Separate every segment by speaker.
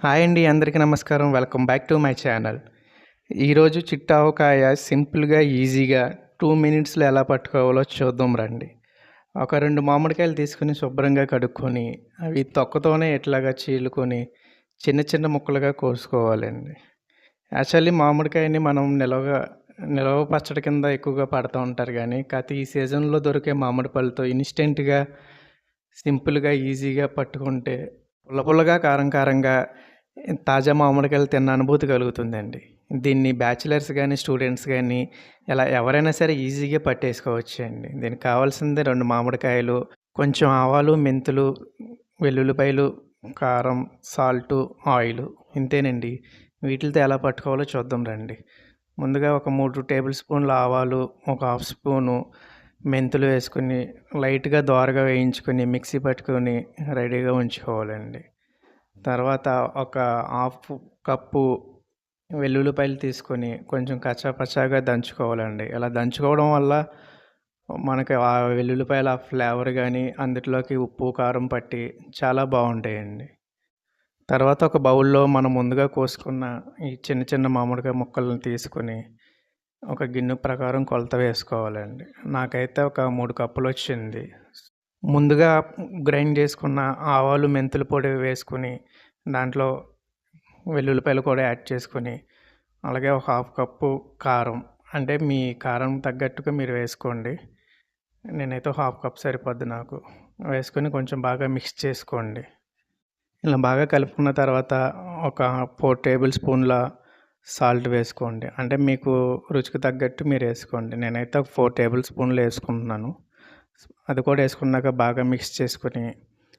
Speaker 1: Hi అండి అందరికీ నమస్కారం. Welcome back to my channel. ఈరోజు చిట్టావకాయ సింపుల్గా ఈజీగా టూ మినిట్స్లో ఎలా పట్టుకోవాలో చూద్దాం రండి. ఒక రెండు మామిడికాయలు తీసుకుని శుభ్రంగా కడుక్కొని అవి తొక్కతోనే ఎట్లాగా చీలుకొని చిన్న చిన్న ముక్కలుగా కోసుకోవాలండి. యాక్చువల్లీ మామిడికాయని మనం నిలవగా నిలవ పచ్చడి కింద ఎక్కువగా పడుతూ ఉంటారు కానీ కాకపోతే ఈ సీజన్లో దొరికే మామిడి పళ్ళతో ఇన్స్టెంట్గా సింపుల్గా ఈజీగా పట్టుకుంటే పుల్ల పుల్లగా కారం కారంగా తాజా మామిడికాయలు తిన్న అనుభూతి కలుగుతుందండి. దీన్ని బ్యాచిలర్స్ కానీ స్టూడెంట్స్ కానీ ఇలా ఎవరైనా సరే ఈజీగా పట్టేసుకోవచ్చు అండి దీనికి కావాల్సింది రెండు మామిడికాయలు కొంచెం ఆవాలు మెంతులు వెల్లుల్లిపాయలు కారం సాల్టు ఆయిల్ ఇంతేనండి. వీటితో ఎలా పట్టుకోవాలో చూద్దాం రండి. ముందుగా ఒక మూడు టేబుల్ స్పూన్ల ఆవాలు ఒక హాఫ్ స్పూను మెంతులు వేసుకుని లైట్గా దోరగా వేయించుకొని మిక్సీ పట్టుకొని రెడీగా ఉంచుకోవాలండి. తర్వాత ఒక హాఫ్ కప్పు వెల్లుల్లిపాయలు తీసుకొని కొంచెం కచ్చాపచ్చాగా దంచుకోవాలండి. ఇలా దంచుకోవడం వల్ల మనకి ఆ వెల్లుల్లిపాయల ఫ్లేవర్ కానీ అందులోకి ఉప్పు కారం పట్టి చాలా బాగుంటాయండి. తర్వాత ఒక బౌల్లో మనం ముందుగా కోసుకున్న ఈ చిన్న చిన్న మామిడికాయ ముక్కలను తీసుకొని ఒక గిన్నె ప్రకారం కొలత వేసుకోవాలండి. నాకైతే ఒక మూడు కప్పులు వచ్చింది ముందుగా గ్రైండ్ చేసుకున్న ఆవాలు మెంతుల పొడి వేసుకుని దాంట్లో వెల్లుల్లిపాయలు కూడా యాడ్ చేసుకొని అలాగే ఒక హాఫ్ కప్పు కారం. అంటే మీ కారం తగ్గట్టుగా మీరు వేసుకోండి. నేనైతే హాఫ్ కప్ సరిపోద్ది నాకు. వేసుకొని కొంచెం బాగా మిక్స్ చేసుకోండి. ఇలా బాగా కలుపుకున్న తర్వాత ఒక ఫోర్ టేబుల్ స్పూన్ల సాల్ట్ వేసుకోండి. అంటే మీకు రుచికి తగ్గట్టు మీరు వేసుకోండి. నేనైతే ఒక ఫోర్ టేబుల్ స్పూన్లు వేసుకుంటున్నాను. అది కూడా వేసుకున్నాక బాగా మిక్స్ చేసుకుని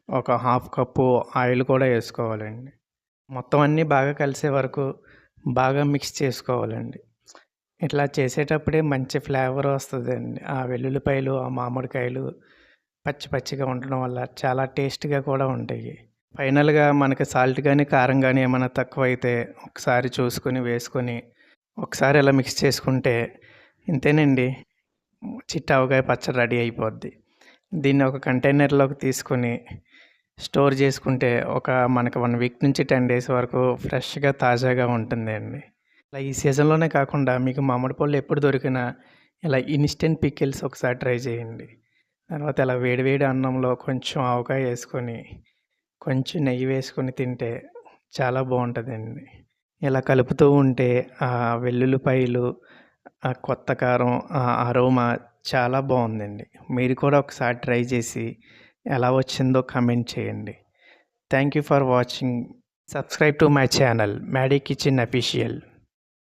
Speaker 1: ఒక హాఫ్ కప్పు ఆయిల్ కూడా వేసుకోవాలండి. మొత్తం అన్నీ బాగా కలిసే వరకు బాగా మిక్స్ చేసుకోవాలండి. ఇట్లా చేసేటప్పుడే మంచి ఫ్లేవర్ వస్తుందండి. ఆ వెల్లుల్లిపాయలు ఆ మామిడికాయలు పచ్చి పచ్చిగా ఉండడం వల్ల చాలా టేస్ట్గా కూడా ఉంటాయి. ఫైనల్గా మనకి సాల్ట్ కానీ కారం కానీ ఏమైనా తక్కువ అయితే ఒకసారి చూసుకొని వేసుకొని ఒకసారి ఇలా మిక్స్ చేసుకుంటే ఇంతేనండి. చిట్టావకాయ పచ్చడి రెడీ అయిపోద్ది. దీన్ని ఒక కంటైనర్లోకి తీసుకొని స్టోర్ చేసుకుంటే ఒక మనకి వన్ వీక్ నుంచి టెన్ డేస్ వరకు ఫ్రెష్గా తాజాగా ఉంటుంది అండి. ఇలా ఈ సీజన్లోనే కాకుండా మీకు మామిడి పళ్ళు ఎప్పుడు దొరికినా ఇలా ఇన్స్టెంట్ పికిల్స్ ఒకసారి ట్రై చేయండి. తర్వాత ఇలా వేడివేడి అన్నంలో కొంచెం ఆవకాయ వేసుకొని కొంచెం నెయ్యి వేసుకొని తింటే చాలా బాగుంటుందండి. ఇలా కలుపుతూ ఉంటే ఆ వెల్లుల్లిపాయలు ఆ కొత్త కారం ఆ అరోమా చాలా బాగుందండి. మీరు కూడా ఒకసారి ట్రై చేసి ఎలా వచ్చిందో కమెంట్ చేయండి. Thank you for watching. Subscribe to my channel. Maddy Kitchen Official.